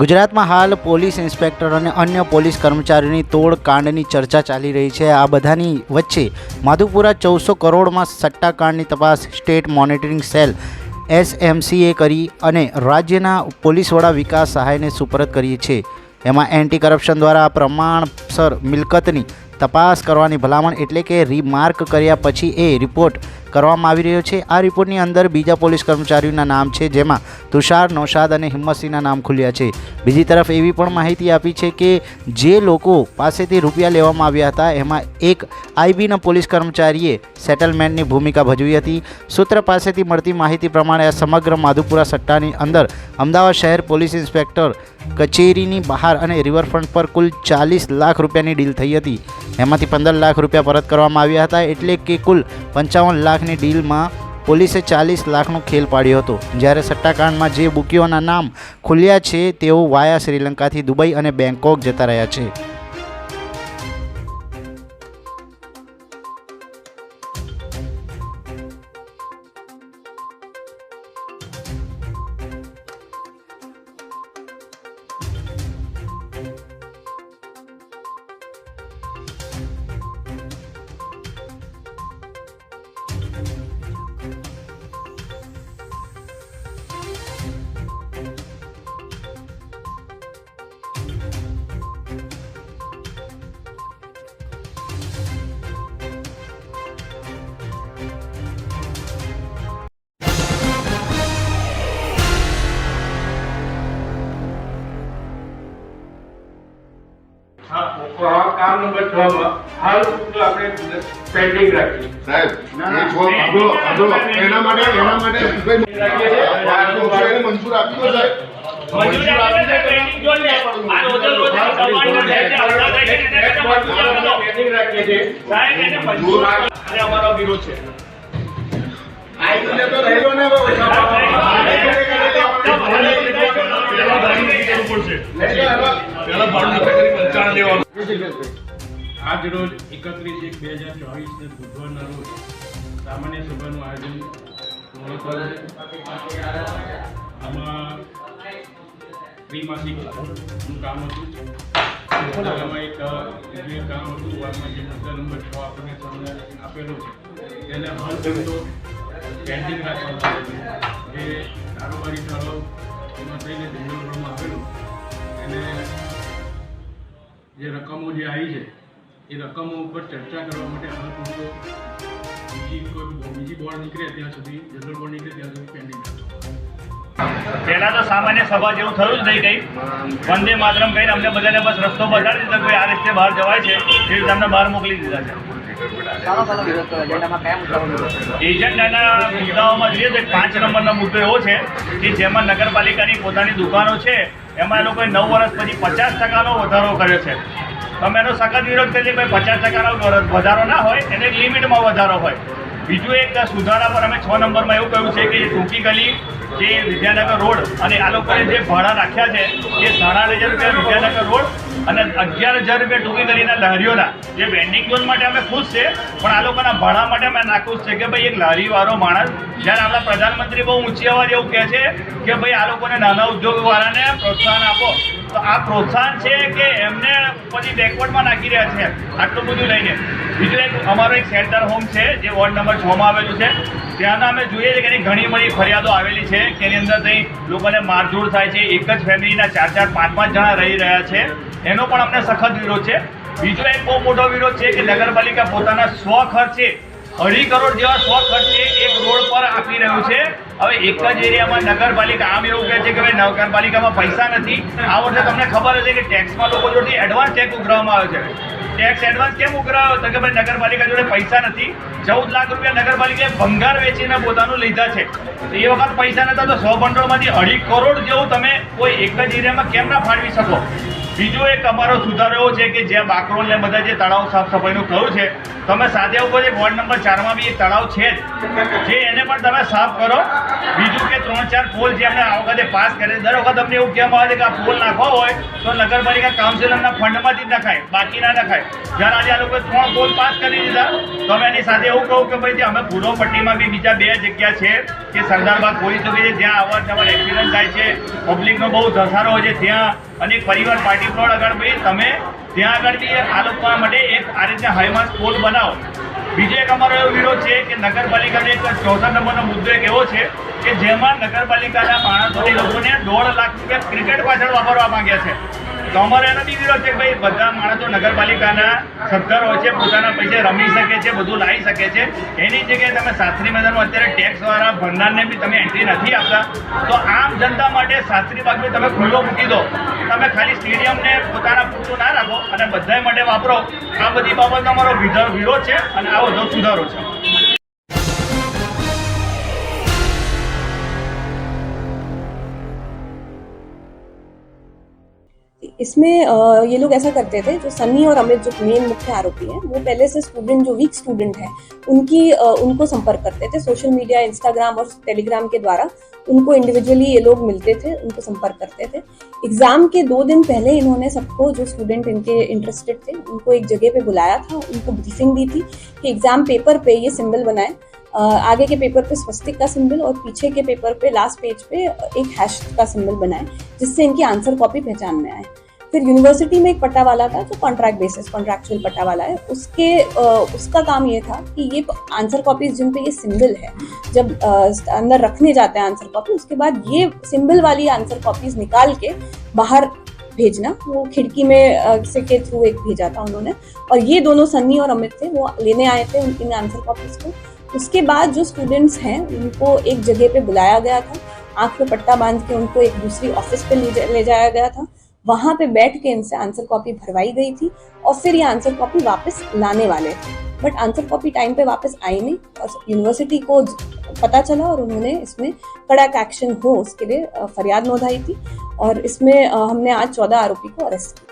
ગુજરાતમાં હાલ police inspector અને અન્ય પોલીસ કર્મચારીઓની તોડ કાંડની ચર્ચા ચાલી રહી છે. આ બધાની વચ્ચે માધુપુરા ચૌદસો કરોડમાં સટ્ટાકાંડની તપાસ સ્ટેટ મોનિટરિંગ સેલ એસએમસીએ કરી અને રાજ્યના પોલીસ વડા વિકાસ સહાયને સુપરત કરી છે. એમાં એન્ટી કરપ્શન દ્વારા પ્રમાણસર મિલકતની તપાસ કરવાની ભલામણ એટલે કે રીમાર્ક કર્યા પછી એ રિપોર્ટ કરવામાં આવી રહ્યો છે. આ રિપોર્ટની અંદર બીજા પોલીસ કર્મચારીઓના નામ છે, જેમાં તુષાર, નૌશાદ અને હિંમતસિંહના નામ ખુલ્યા છે. બીજી તરફ એવી પણ માહિતી આપી છે કે જે લોકો પાસેથી રૂપિયા લેવામાં આવ્યા હતા, એમાં એક આઈબીના પોલીસ કર્મચારીએ સેટલમેન્ટની ભૂમિકા ભજવી હતી. સૂત્ર પાસેથી મળતી માહિતી પ્રમાણે આ સમગ્ર માધુપુરા સટ્ટાની અંદર અમદાવાદ શહેર પોલીસ ઇન્સ્પેક્ટર કચેરીની બહાર અને રિવરફ્રન્ટ પર કુલ ચાલીસ લાખ રૂપિયાની ડીલ થઈ હતી. એમાંથી પંદર લાખ રૂપિયા પરત કરવામાં આવ્યા હતા, એટલે કે કુલ પંચાવન લાખની ડીલમાં પોલીસે ચાલીસ લાખનો ખેલ પાડ્યો હતો. જ્યારે સટ્ટાકાંડમાં જે બુકીઓના નામ ખુલ્યા છે, તેઓ વાયા શ્રીલંકાથી દુબઈ અને બેંકોક જતા રહ્યા છે. કામ નંબર છ માં હાલ પૂરતું આપણે પેન્ડિંગ રાખીએ સાહેબ એના માટે એના માટે મંજૂર આપી દો સાહેબ અમારો વિરોધ તો રહેલો ને બહુ. આજ રોજ એકત્રીસ એક બે હજાર ચોવીસ ને બુધવારના રોજ સામાન્ય સભાનું આયોજન આમાં ત્રિમાસિક કામ હતું. એક જે કામ હતું. વારમાં જે મુદ્દા નંબર છ આપણને તમને આપેલો છે. તેને હલ કરતો પેન્ડિંગ રાખવામાં આવેલું જે કારોબારી ઠરાવ એમાં થઈને બેંગ્લોરમાં આવેલું. એને જે રકમો જે આવી છે એ રકમો ઉપર ચર્ચા કરવા માટે હાલ પૂરતો બીજી કોઈ બીજી બોર્ડ નીકળે ત્યાં સુધી જનરલ બોર્ડ નીકળે ત્યાં સુધી પેન્ડિંગ પહેલા તો સામાન્ય સભા જેવું થયું જ નહીં કઈ. વંદે માતરમ કહીને અમને બધાને બસ રસ્તો બતાડી દીધો કે આ રીતે બહાર જવાય છે એ રીતે અમને બહાર મોકલી દીધા છે. એજન્ડાના મુદ્દાઓમાં જોઈએ તો પાંચ નંબરનો મુદ્દો એવો છે કે જેમાં નગરપાલિકાની પોતાની દુકાનો છે એમાં એ લોકોએ નવ વર્ષ પછી પચાસ ટકાનો વધારો કર્યો છે. તમે એનો સખત વિરોધ કરીએ ભાઈ પચાસ ટકાનો વધારો ના હોય, એને લિમિટમાં વધારો હોય. બીજું એક સુધારા પર અમે છ નંબરમાં એવું કહ્યું છે કે જે ટૂંકી ગલી, જે વિદ્યાનગર રોડ અને આ લોકોએ જે ભાડા રાખ્યા છે, એ સાડા હજાર રૂપિયા વિદ્યાનગર રોડ અને અગિયાર હજાર રૂપિયા ટૂંકી કરીને લારીઓના. જે વેન્ડિંગ ઝોન માટે અમે ખુશ છે, પણ આ લોકોના ભાડા માટે અમે નાખુશ છે કે ભાઈ એક લારીવાળો માણસ, જ્યારે આપણા પ્રધાનમંત્રી બહુ ઊંચી અવાજ એવું કહે છે કે ભાઈ આ લોકોને નાના ઉદ્યોગવાળાને પ્રોત્સાહન આપો. તો આ પ્રોત્સાહન છે કે એમને પછી બેકવર્ડમાં નાખી રહ્યા છે. આટલું બધું લઈને. બીજું એક, અમારો એક સેન્ટર હોમ છે, જે વોર્ડ નંબર છ માં આવેલું છે. ત્યાંના અમે જોઈએ છીએ કે એની ઘણી બધી ફરિયાદો આવેલી છે. કે એની અંદર થઈ લોકોને મારઝૂડ થાય છે. એક જ ફેમિલીના ચાર ચાર પાંચ પાંચ જણા રહી રહ્યા છે. એનો પણ અમને સખત વિરોધ છે. બીજો એક બહુ મોટો વિરોધ છે કે નગરપાલિકા પોતાના સ્વ ખર્ચે, અઢી કરોડ જેવા સ્વ ખર્ચે એક રોડ પર આપી રહ્યું છે. હવે એક જ એરિયામાં નગરપાલિકા, આમ એવું કહે છે કે ભાઈ નગરપાલિકામાં પૈસા નથી. આ વર્ષે તમને ખબર હશે કે ટેક્સમાં લોકો જોડે એડવાન્સ ચેક ઉઘરાવવામાં આવે છે. ટેક્સ એડવાન્સ કેમ ઉઘરાવ્યો તો કે ભાઈ નગરપાલિકા જોડે પૈસા નથી. ચૌદ લાખ રૂપિયા નગરપાલિકાએ ભંગાર વેચીને પોતાનું લીધા છે. તો એ વખત પૈસા નતા તો સો ભંડોળમાંથી અઢી કરોડ જેવું તમે કોઈ એક જ એરિયામાં કેમ ના ફાળવી શકો? બીજો એક અમારો સુધારો એવો છે કે જ્યાં બાકરોલ ને બધા જે તળાવ સાફ સફાઈનું થયું છે, તમે સાથે ઉપર જે વોર્ડ નંબર ચારમાં બી તળાવ છે જ. એને પણ તમે સાફ કરો. બીજું કે ત્રણ ચાર પોલ જે અમે આ વખતે પાસ કરે. દર વખત અમને એવું કહેવામાં આવે છે કે આ પોલ નાખવો હોય તો નગરપાલિકા કાઉન્સિલરના ફંડમાંથી જ નખાય, બાકી ના નખાય. જ્યારે આજે આ લોકોએ ત્રણ પોલ પાસ કરી દીધા, તો અમે એની સાથે એવું કહું કે ભાઈ અમે પૂર્વ બી બીજા બે જગ્યા છે કે સરદારબાગ પોલીસ ચોકી છે જ્યાં અવાર જવાર એક્સિડન્ટ થાય છે પબ્લિકનો બહુ ધસારો હોય છે, ત્યાં અને પરિવાર પાર્ટી પ્લોટ આગળ ભાઈ તમે ત્યાં આગળથી આ લોકો માટે એક આ રીતે હાઈમાં સ્કૂલ બનાવો. બીજો એક અમારો એવો વિરોધ છે કે નગરપાલિકાનો એક ચોથા નંબરનો મુદ્દો એક એવો છે કે જેમાં નગરપાલિકાના માણસોને લોકોને દોઢ લાખ રૂપિયા ક્રિકેટ પાછળ વાપરવા માંગ્યા છે. તો અમારો એનો બી વિરોધ છે ભાઈ બધા માણસો નગરપાલિકાના સત્તર હોય છે, પોતાના પૈસે રમી શકે છે, બધું લાવી શકે છે. એની જગ્યાએ તમે શાસ્ત્રી મેદાનમાં અત્યારે ટેક્સવાળા ભરનારને બી તમે એન્ટ્રી નથી આપતા. તો આમ જનતા માટે શાસ્ત્રી બાગ તમે ખુલ્લો મૂકી દો. તમે ખાલી સ્ટેડિયમને પોતાના પૂરતું ના રાખો અને બધાય માટે વાપરો. આ બધી બાબતનો અમારો વિરોધ છે અને આવો બધો સુધારો છે. इसमें ये लोग ऐसा करते थे, जो सन्नी और अमित, जो मेन मुख्य आरोपी हैं, वो पहले से स्टूडेंट जो वीक स्टूडेंट हैं, उनकी उनको संपर्क करते थे सोशल मीडिया इंस्टाग्राम और टेलीग्राम के द्वारा। उनको इंडिविजुअली ये लोग मिलते थे, उनको संपर्क करते थे। एग्ज़ाम के दो दिन पहले इन्होंने सबको, जो स्टूडेंट इनके इंटरेस्टेड थे, उनको एक जगह पे बुलाया था, उनको ब्रीफिंग दी थी कि एग्ज़ाम पेपर पे ये सिंबल बनाए। आगे के पेपर पे स्वस्तिक का सिंबल और पीछे के पेपर पे लास्ट पेज पे एक हैश का सिंबल बनाए, जिससे इनकी आंसर कॉपी पहचान में आए। फिर यूनिवर्सिटी में एक पट्टा वाला था जो कॉन्ट्रैक्ट बेसिस कॉन्ट्रैक्चुअल पट्टा वाला है। उसके उसका काम ये था कि ये आंसर कॉपीज जिन पे ये सिंबल है, जब अंदर रखने जाते हैं आंसर कॉपी उसके बाद ये सिंबल वाली आंसर कॉपीज निकाल के बाहर भेजना, वो खिड़की में से के थ्रू एक भेजा था उन्होंने। और ये दोनों सन्नी और अमित थे, वो लेने आए थे उन आंसर कॉपीज को। उसके बाद जो स्टूडेंट्स हैं, उनको एक जगह पे बुलाया गया था, आँख पे पट्टा बाँध के उनको एक दूसरी ऑफ़िस पे ले जाया गया था। वहाँ पे बैठ के इनसे आंसर कॉपी भरवाई गई थी और फिर ये आंसर कॉपी वापस लाने वाले थे। बट आंसर कॉपी टाइम पे वापस आई नहीं और यूनिवर्सिटी को पता चला और उन्होंने इसमें कड़क एक्शन हो, उसके लिए फरियाद नोधाई थी। और इसमें हमने आज चौदह आरोपी को अरेस्ट किया।